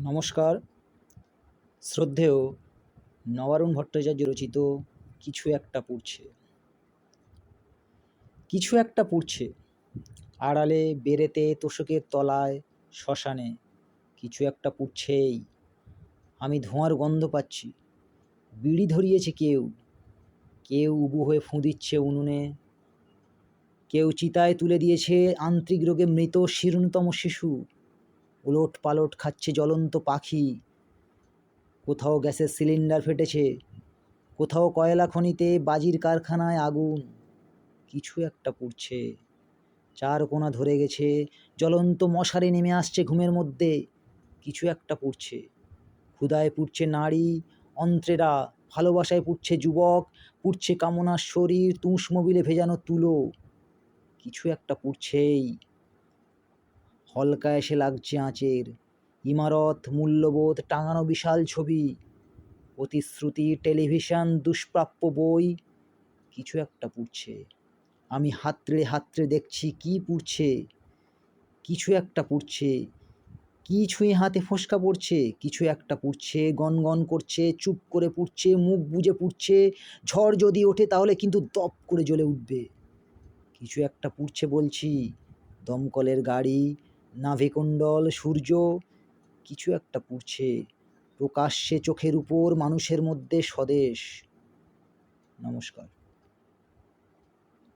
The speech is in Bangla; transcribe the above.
নমস্কার। শ্রদ্ধেয় নবারুণ ভট্টাচার্য রচিত কিছু একটা পুড়ছে। কিছু একটা পুড়ছে। আড়ালে, বেরেতে, তোষকের তলায়, শ্মশানে কিছু একটা পুড়ছেই। আমি ধোঁয়ার গন্ধ পাচ্ছি। বিড়ি ধরিয়েছে কেউ। কেউ উবু হয়ে ফুঁ দিচ্ছে উনুনে। কেউ চিতায় তুলে দিয়েছে আন্ত্রিক রোগে মৃত শীর্ণতম শিশু। ওলট পালট খাচ্ছে জ্বলন্ত পাখি। কোথাও গ্যাসের সিলিন্ডার ফেটেছে, কোথাও কয়লা খনিতে বাজির কারখানায় আগুন। কিছু একটা পুড়ছে, চার কোণা ধরে গেছে, জ্বলন্ত মশারে নেমে আসছে ঘুমের মধ্যে। কিছু একটা পুড়ছে ক্ষুদায় পুড়ছে নারী, অন্ত্রেরা, ভালোবাসায় পুড়ছে যুবক, পুড়ছে কামনার শরীর মোবিলে ভেজানো তুলো। কিছু একটা পুড়ছেই। হলকা এসে লাগছে আঁচের। ইমারত, মূল্যবোধ টাঙানো বিশাল ছবি। প্রতিশ্রুতি, টেলিভিশন, দুষ্প্রাপ্য বই। কিছু একটা পুড়ছে। আমি হাতড়ে হাতড়ে দেখছি কি পুড়ছে। কিছু একটা পুড়ছে। কি ছুঁয়ে হাতে ফোসকা পড়ছে। কিছু একটা পুড়ছে গনগন করছে, চুপ করে পুড়ছে, মুখ বুজে পুড়ছে। ঝড় যদি ওঠে তাহলে কিন্তু দপ করে জ্বলে উঠবে। কিছু একটা পুড়ছে বলছি। দমকলের গাড়ি নাভিকুণ্ডল সূর্য কিছু একটা পুড়ছে। প্রকাশ্যে চোখের উপর মানুষের মধ্যে স্বদেশ। নমস্কার।